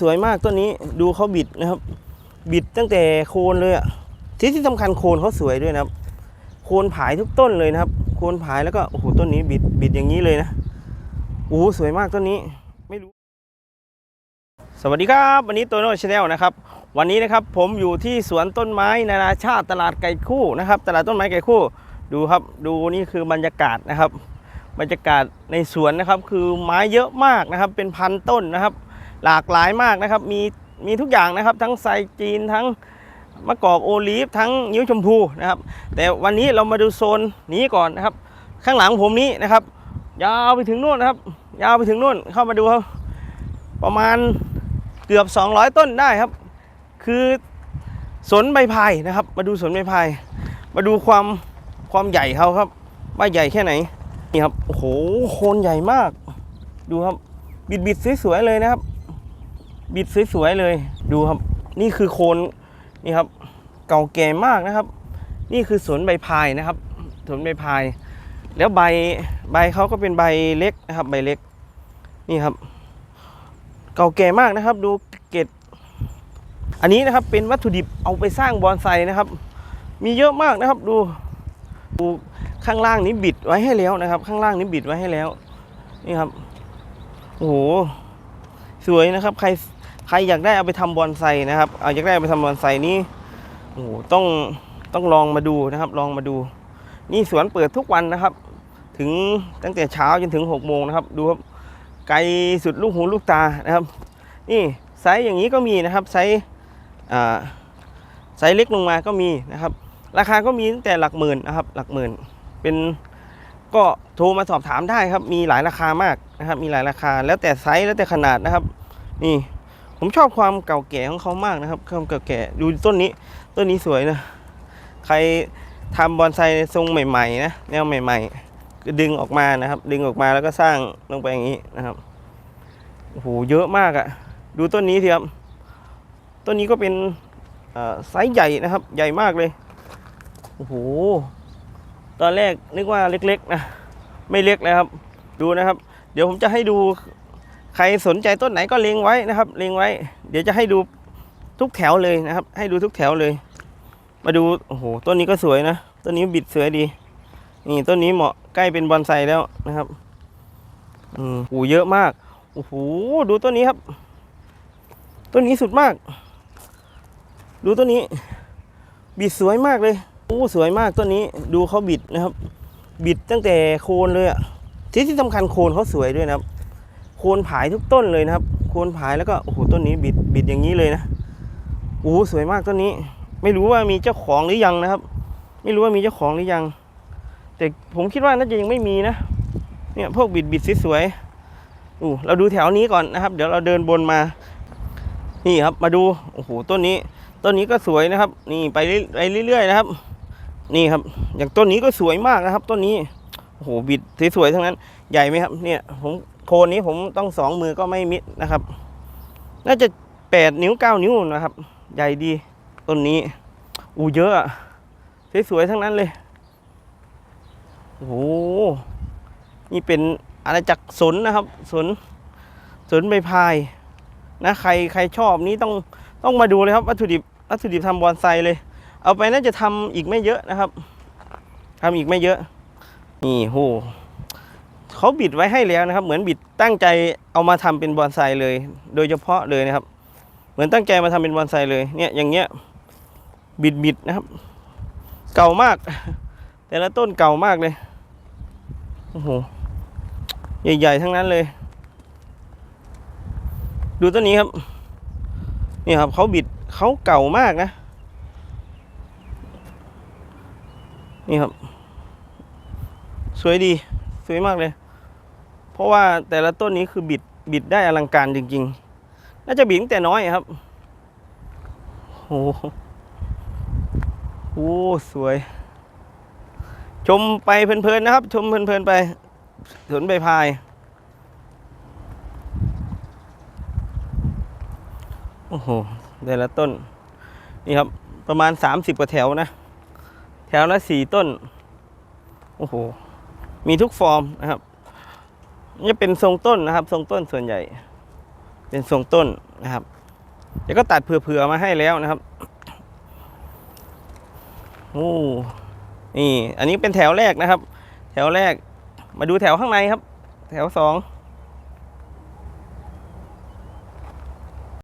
สวยมากต้นนี้ดูเขาบิดนะครับ บิดตั้งแต่โคนเลยอะที่ที่สำคัญโคนเขาสวยด้วยนะครับ โคนผายทุกต้นเลยนะครับ โคนผายแล้วก็โอ้โหต้นนี้บิดบิดอย่างนี้เลยนะโอ้สวยมากต้นนี้ไม่รู้ สวัสดีครับวันนี้ตัวโน้ชาแนลนะครับ วันนี้นะครับผมอยู่ที่สวนต้นไม้นานาชาติตลาดไก่คู่นะครับ ตลาดต้นไม้ไก่คู่ ดูครับดูนี่คือบรรยากาศนะครับ บรรยากาศในสวนนะครับ คือไม้เยอะมากนะครับ เป็นพันต้นนะครับ หลากหลายมากนะครับ มีมีทุกอย่างนะครับ ทั้งไซจีนทั้งมะกอกโอลีฟทั้งยิ้วชมพูนะครับ แต่วันนี้เรามาดูโซนนี้ก่อนนะครับ ข้างหลังผมนี้นะครับ ยาวไปถึงนู่นนะครับ ยาวไปถึงนู่นเข้ามาดูครับ ประมาณเกือบ 200 ต้นได้ครับ คือสนใบพายนะครับ มาดูสนใบพาย มาดูความความใหญ่เขาครับ ว่าใหญ่แค่ไหนนี่ครับโอ้โหโคนใหญ่มาก ดูครับบิดบิดๆสวยๆเลยนะครับ บิดสวยๆเลยดูครับ นี่คือโคนนี่ครับ เก่าแก่มากนะครับ นี่คือสวนใบพายนะครับสวนใบพาย แล้วใบใบเขาก็เป็นใบเล็กนะครับ ใบเล็กนี่ครับ เก่าแก่มากนะครับ ดูเกล็ดอันนี้นะครับเป็นวัตถุดิบเอาไปสร้างบอนไซนะครับ มีเยอะมากนะครับดูดูข้างล่างนี้บิดไว้ให้แล้วนะครับ ข้างล่างนี้บิดไว้ให้แล้ว นี่ครับโอ้โหสวยนะครับ ใคร ใครอยากได้เอาไปทำบอนไซนะครับเอาอยากได้เอาไปทำบอนไซนี่โอ้โหต้องต้องลองมาดูนะครับ ลองมาดู นี่สวนเปิดทุกวันนะครับ ถึงตั้งแต่เช้าจนถึง6กโมงนะครับ ดูครับไกลสุดลูกหูลูกตานะครับ นี่ไซส์อย่างนี้ก็มีนะครับไซส์อ่าไซส์เล็กลงมาก็มีนะครับ ราคาก็มีตั้งแต่หลักหมื่นนะครับ หลักหมื่นเป็นก็โทรมาสอบถามได้ครับ มีหลายราคามากนะครับ มีหลายราคาแล้วแต่ไซส์แล้วแต่ขนาดนะครับ นี่ ผมชอบความเก่าแก่ของเขามากนะครับความเก่าแก่ดูต้นนี้ ต้นนี้สวยนะ ใครทำบอนไซทรงใหม่ๆนะแนวใหม่ๆก็ดึงออกมานะครับ ดึงออกมาแล้วก็สร้างลงไปอย่างนี้นะครับโอ้โหเยอะมากอะดูต้นนี้สิครับต้นนี้ก็เป็นไซส์ใหญ่นะครับ ใหญ่มากเลยโอ้โหตอนแรกนึกว่าเล็กๆนะไม่เล็กเลยครับ ดูนะครับ เดี๋ยวผมจะให้ดู ใครสนใจต้นไหนก็เล็งไว้นะครับ เล็งไว้ เดี๋ยวจะให้ดูทุกแถวเลยนะครับ ให้ดูทุกแถวเลย มาดูโอ้โหต้นนี้ก็สวยนะต้นนี้บิดสวยดี นี่ต้นนี้เหมาะใกล้เป็นบอนไซแล้วนะครับอืมโอ้เยอะมากโอ้โหดูต้นนี้ครับต้นนี้สุดมาก ดูต้นนี้ บิดสวยมากเลยโอ้สวยมากต้นนี้ ดูเขาบิดนะครับ บิดตั้งแต่โคนเลยอะที่ที่สำคัญโคนเขาสวยด้วยนะครับ โคนผายทุกต้นเลยนะครับ โคนผายแล้วก็โอ้โหต้นนี้บิดบิดอย่างนี้เลยนะโอ้สวยมากต้นนี้ ไม่รู้ว่ามีเจ้าของหรือยังนะครับ ไม่รู้ว่ามีเจ้าของหรือยัง แต่ผมคิดว่าน่าจะยังไม่มีนะ เนี่ยพวกบิดบิดสวยๆอู้เราดูแถวนี้ก่อนนะครับ เดี๋ยวเราเดินบนมา นี่ครับมาดูโอ้โหต้นนี้ ต้นนี้ก็สวยนะครับ นี่ไปเรื่อยไปเรื่อยๆนะครับ นี่ครับ อย่างต้นนี้ก็สวยมากนะครับ ต้นนี้ โอ้โหบิดสวยๆทั้งนั้นใหญ่ไหมครับ เนี่ยผมโคนนี้ผมต้องสองมือก็ไม่มิดนะครับ น่าจะแปดนิ้วเก้านิ้วนะครับ ใหญ่ดีต้นนี้ อู้เยอะอะสวยๆทั้งนั้นเลยโอ้โหนี่เป็นอาณาจักรสนนะครับสนสนใบพายนะใครใครชอบนี้ต้องต้องมาดูเลยครับ วัตถุดิบวัตถุดิบทำบอนไซเลย เอาไปน่าจะทำอีกไม่เยอะนะครับทำอีกไม่เยอะ นี่โหเขาบิดไว้ให้แล้วนะครับ เหมือนบิดตั้งใจเอามาทำเป็นบอนไซเลย โดยเฉพาะเลยนะครับ เหมือนตั้งใจมาทำเป็นบอนไซเลยเนี่ยอย่างเงี้ยบิดบิดๆนะครับ เก่ามาก แต่ละต้นเก่ามากเลยโอ้โหใหญ่ๆทั้งนั้นเลย ดูต้นนี้ครับนี่ครับเขาบิดเขาเก่ามากนะ นี่ครับ สวยดีสวยมากเลย เพราะว่าแต่ละต้นนี้คือบิดบิดได้อลังการจริง ๆ น่าจะบิดตั้งแต่น้อยครับโอ้โหสวย ชมไปเพลินๆนะครับ ชมเพลินๆไปสวนใบพายโอ้โหแต่ละต้น นี่ครับ ประมาณ 30 กว่าแถวนะ แถวละสี่ต้น โอ้โห มีทุกฟอร์มนะครับนี่เป็นทรงต้นนะครับ ทรงต้นส่วนใหญ่ เป็นทรงต้นนะครับ เดี๋ยวก็ตัดเผื่อๆมาให้แล้วนะครับโอ้นี่ อันนี้เป็นแถวแรกนะครับ แถวแรก มาดูแถวข้างในครับ แถวสอง